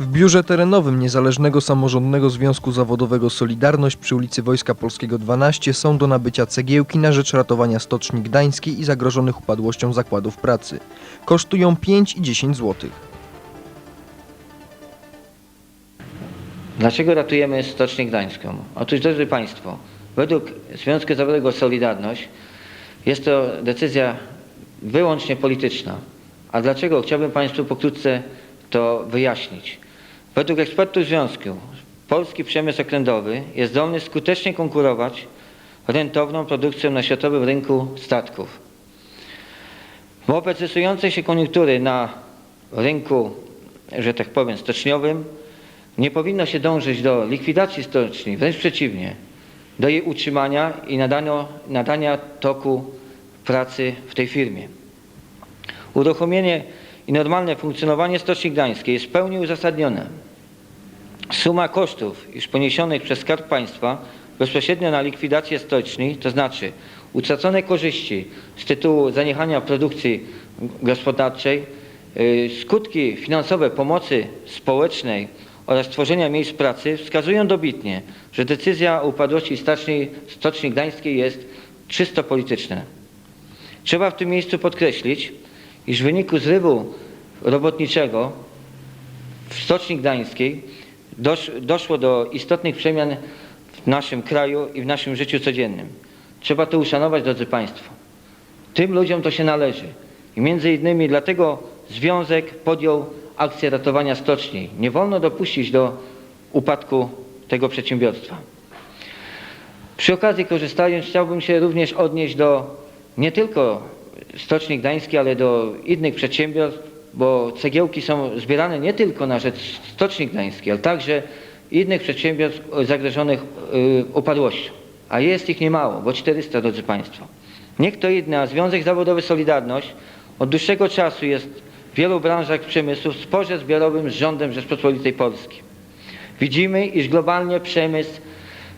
W biurze terenowym Niezależnego Samorządnego Związku Zawodowego Solidarność przy ulicy Wojska Polskiego 12 są do nabycia cegiełki na rzecz ratowania Stoczni Gdańskiej i zagrożonych upadłością zakładów pracy. Kosztują 5 i 10 zł. Dlaczego ratujemy Stocznię Gdańską? Otóż, drodzy Państwo, według Związku Zawodowego Solidarność jest to decyzja wyłącznie polityczna. A dlaczego? Chciałbym Państwu pokrótce to wyjaśnić. Według ekspertów Związku polski przemysł okrętowy jest zdolny skutecznie konkurować rentowną produkcją na światowym rynku statków. Wobec rysującej się koniunktury na rynku, że tak powiem, stoczniowym, nie powinno się dążyć do likwidacji stoczni, wręcz przeciwnie, do jej utrzymania i nadania, nadania toku pracy w tej firmie. Uruchomienie i normalne funkcjonowanie Stoczni Gdańskiej jest w pełni uzasadnione. Suma kosztów już poniesionych przez Skarb Państwa bezpośrednio na likwidację stoczni, to znaczy utracone korzyści z tytułu zaniechania produkcji gospodarczej, yy, skutki finansowe pomocy społecznej oraz tworzenia miejsc pracy wskazują dobitnie, że decyzja o upadłości stoczni, stoczni Gdańskiej jest czysto polityczna. Trzeba w tym miejscu podkreślić, iż w wyniku zrywu robotniczego w Stoczni Gdańskiej dosz, doszło do istotnych przemian w naszym kraju i w naszym życiu codziennym. Trzeba to uszanować, drodzy Państwo. Tym ludziom to się należy. I między innymi dlatego Związek podjął akcję ratowania stoczni. Nie wolno dopuścić do upadku tego przedsiębiorstwa. Przy okazji korzystając chciałbym się również odnieść do nie tylko Stoczni Gdańskiej, ale do innych przedsiębiorstw, bo cegiełki są zbierane nie tylko na rzecz Stoczni Gdańskiej, ale także innych przedsiębiorstw zagrożonych y, upadłością. A jest ich niemało, bo 400, drodzy Państwo. Nie kto inny, a Związek Zawodowy Solidarność od dłuższego czasu jest w wielu branżach przemysłu w sporze zbiorowym z rządem Rzeczpospolitej Polskiej. Widzimy, iż globalnie przemysł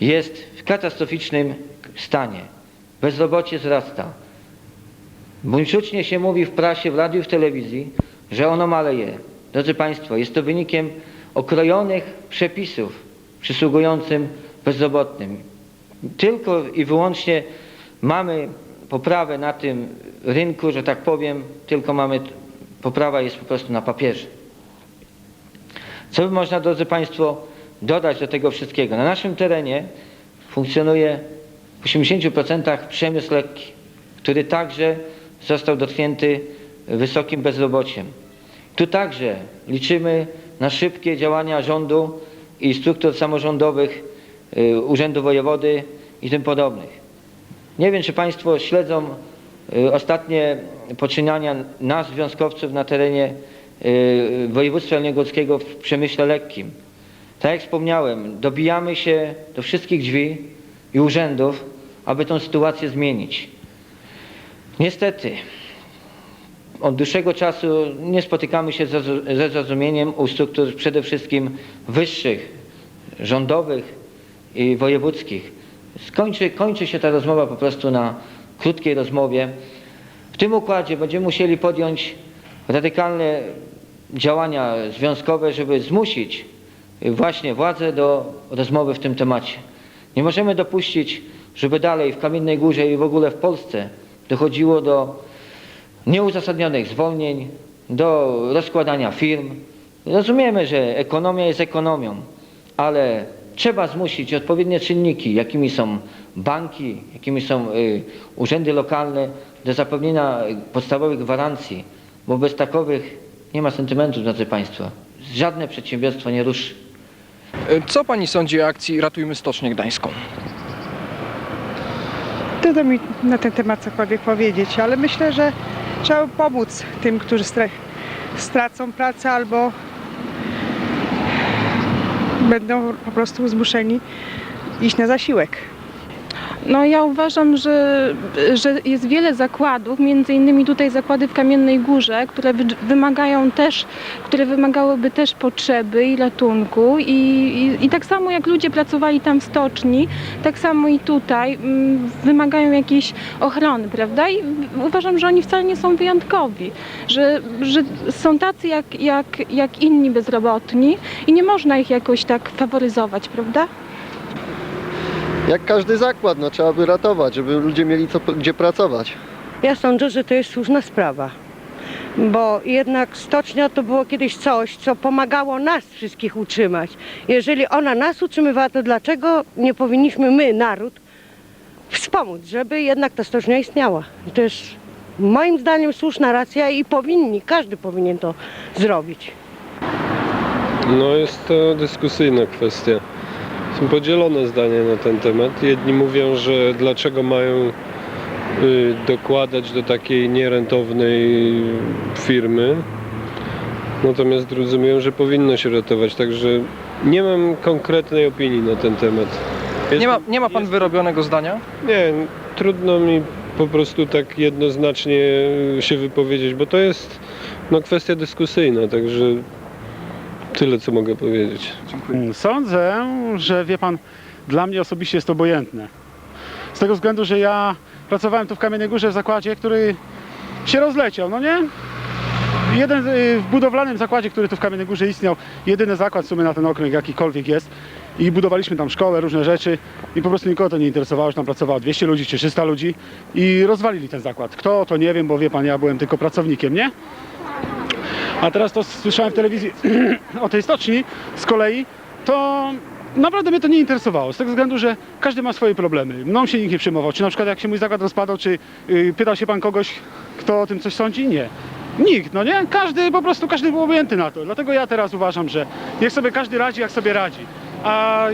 jest w katastroficznym stanie. Bezrobocie wzrasta. Buńczucznie się mówi w prasie, w radiu, w telewizji, że ono maleje. Drodzy Państwo, jest to wynikiem okrojonych przepisów przysługującym bezrobotnym. Tylko i wyłącznie mamy poprawę na tym rynku, że tak powiem, tylko mamy, poprawa jest po prostu na papierze. Co by można, drodzy Państwo, dodać do tego wszystkiego? Na naszym terenie funkcjonuje w 80% przemysł lekki, który także został dotknięty wysokim bezrobociem. Tu także liczymy na szybkie działania rządu i struktur samorządowych, y, Urzędu Wojewody i tym podobnych. Nie wiem, czy Państwo śledzą y, ostatnie poczynania nas, związkowców na terenie y, województwa jeleniogórskiego w przemyśle lekkim. Tak jak wspomniałem, dobijamy się do wszystkich drzwi i urzędów, aby tę sytuację zmienić. Niestety, od dłuższego czasu nie spotykamy się ze zrozumieniem u struktur przede wszystkim wyższych, rządowych i wojewódzkich. Skończy, kończy się ta rozmowa po prostu na krótkiej rozmowie. W tym układzie będziemy musieli podjąć radykalne działania związkowe, żeby zmusić właśnie władze do rozmowy w tym temacie. Nie możemy dopuścić, żeby dalej w Kamiennej Górze i w ogóle w Polsce dochodziło do nieuzasadnionych zwolnień, do rozkładania firm. Rozumiemy, że ekonomia jest ekonomią, ale trzeba zmusić odpowiednie czynniki, jakimi są banki, jakimi są y, urzędy lokalne, do zapewnienia y, podstawowych gwarancji, bo bez takowych nie ma sentymentu, drodzy Państwo. Żadne przedsiębiorstwo nie ruszy. Co Pani sądzi o akcji Ratujmy Stocznię Gdańską? Trudno mi na ten temat cokolwiek powiedzieć, ale myślę, że trzeba pomóc tym, którzy stra- stracą pracę albo będą po prostu zmuszeni iść na zasiłek. No ja uważam, że, że jest wiele zakładów, między innymi tutaj zakłady w Kamiennej Górze, które wy, wymagają też, które wymagałyby też potrzeby i ratunku I, i, i tak samo jak ludzie pracowali tam w stoczni, tak samo i tutaj mm, wymagają jakiejś ochrony, prawda? I uważam, że oni wcale nie są wyjątkowi, że, że są tacy jak, jak, jak inni bezrobotni i nie można ich jakoś tak faworyzować, prawda? Jak każdy zakład, no trzeba by ratować, żeby ludzie mieli co, gdzie pracować. Ja sądzę, że to jest słuszna sprawa. Bo jednak stocznia to było kiedyś coś, co pomagało nas wszystkich utrzymać. Jeżeli ona nas utrzymywała, to dlaczego nie powinniśmy my, naród, wspomóc, żeby jednak ta stocznia istniała? I to jest moim zdaniem słuszna racja i powinni, każdy powinien to zrobić. No jest to dyskusyjna kwestia. Podzielone zdania na ten temat. Jedni mówią, że dlaczego mają y, dokładać do takiej nierentownej firmy, natomiast drudzy mówią, że powinno się ratować. Także nie mam konkretnej opinii na ten temat. Jest, Nie ma, nie ma pan jest- wyrobionego zdania? Nie, trudno mi po prostu tak jednoznacznie się wypowiedzieć, bo to jest no, kwestia dyskusyjna, także tyle co mogę powiedzieć. Sądzę, że wie pan, dla mnie osobiście jest to obojętne. Z tego względu, że ja pracowałem tu w Kamiennej Górze w zakładzie, który się rozleciał, no nie? Jeden y, w budowlanym zakładzie, który tu w Kamiennej Górze istniał, jedyny zakład w sumie na ten okręg jakikolwiek jest i budowaliśmy tam szkołę, różne rzeczy i po prostu nikogo to nie interesowało, że tam pracowało 200 ludzi czy 300 ludzi i rozwalili ten zakład. Kto, to nie wiem, bo wie pan, ja byłem tylko pracownikiem, nie? A teraz to słyszałem w telewizji o tej stoczni z kolei, to naprawdę mnie to nie interesowało. Z tego względu, że każdy ma swoje problemy. Mną się nikt nie przejmował. Czy na przykład jak się mój zakład rozpadał, czy yy, pytał się pan kogoś, kto o tym coś sądzi? Nie. Nikt, no nie? Każdy, po prostu każdy był obojętny na to. Dlatego ja teraz uważam, że niech sobie każdy radzi, jak sobie radzi. A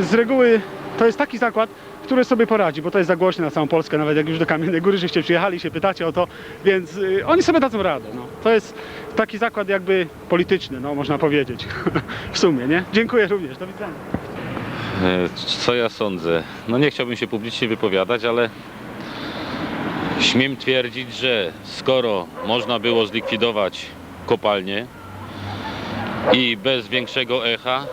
z reguły to jest taki zakład, który sobie poradzi, bo to jest za głośne na całą Polskę, nawet jak już do Kamiennej Góry żeście przyjechali się pytacie o to, więc y, oni sobie dadzą radę. No. To jest taki zakład jakby polityczny, no można powiedzieć. w sumie, nie? Dziękuję również, do widzenia. E, Co ja sądzę? No nie chciałbym się publicznie wypowiadać, ale śmiem twierdzić, że skoro można było zlikwidować kopalnię i bez większego echa,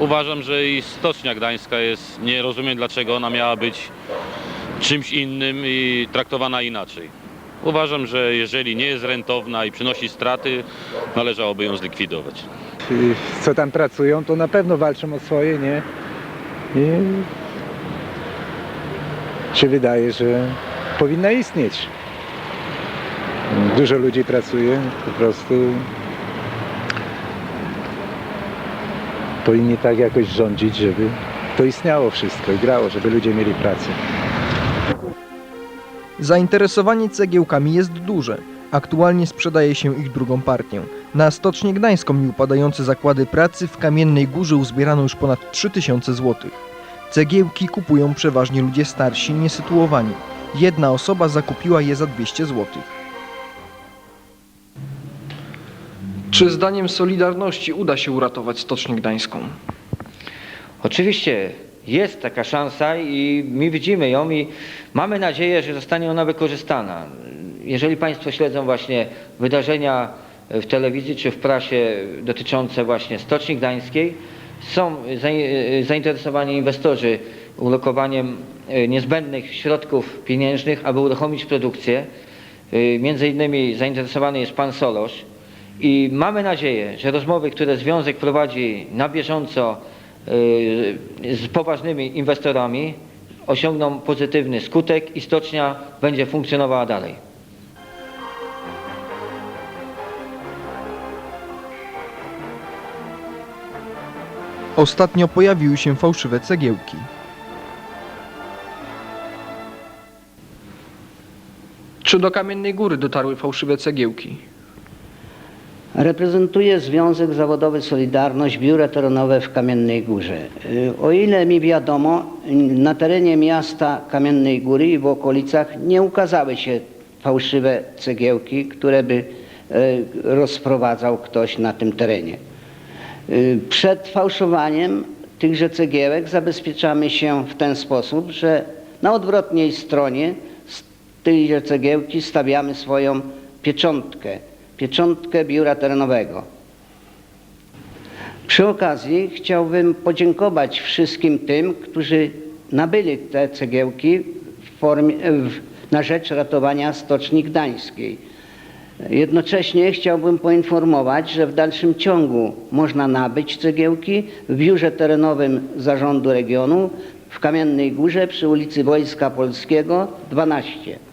uważam, że i Stocznia Gdańska jest, nie rozumiem dlaczego ona miała być czymś innym i traktowana inaczej. Uważam, że jeżeli nie jest rentowna i przynosi straty, należałoby ją zlikwidować. y, co tam pracują, to na pewno walczą o swoje, nie? I się wydaje, że powinna istnieć. Dużo ludzi pracuje, po prostu powinni tak jakoś rządzić, żeby to istniało wszystko i grało, żeby ludzie mieli pracę. Zainteresowanie cegiełkami jest duże. Aktualnie sprzedaje się ich drugą partię. Na Stocznię Gdańską i upadające zakłady pracy w Kamiennej Górze uzbierano już ponad 3000 zł. Cegiełki kupują przeważnie ludzie starsi, niesytuowani. Jedna osoba zakupiła je za 200 zł. Czy zdaniem Solidarności uda się uratować Stocznię Gdańską? Oczywiście jest taka szansa i my widzimy ją i mamy nadzieję, że zostanie ona wykorzystana. Jeżeli Państwo śledzą właśnie wydarzenia w telewizji czy w prasie dotyczące właśnie Stoczni Gdańskiej, są zain- zainteresowani inwestorzy ulokowaniem e, niezbędnych środków pieniężnych, aby uruchomić produkcję. E, Między innymi zainteresowany jest Pan Solosz i mamy nadzieję, że rozmowy, które Związek prowadzi na bieżąco y, z poważnymi inwestorami osiągną pozytywny skutek i stocznia będzie funkcjonowała dalej. Ostatnio pojawiły się fałszywe cegiełki. Czy do Kamiennej Góry dotarły fałszywe cegiełki? Reprezentuję Związek Zawodowy Solidarność Biuro Terenowe w Kamiennej Górze. Y, O ile mi wiadomo, na terenie miasta Kamiennej Góry i w okolicach nie ukazały się fałszywe cegiełki, które by y, rozprowadzał ktoś na tym terenie. Y, Przed fałszowaniem tychże cegiełek zabezpieczamy się w ten sposób, że Na odwrotnej stronie z tejże cegiełki stawiamy swoją pieczątkę, pieczątkę biura terenowego. Przy okazji chciałbym podziękować wszystkim tym, którzy nabyli te cegiełki w formie, w, na rzecz ratowania Stoczni Gdańskiej. Jednocześnie chciałbym poinformować, że w dalszym ciągu można nabyć cegiełki w biurze terenowym Zarządu Regionu w Kamiennej Górze przy ulicy Wojska Polskiego 12.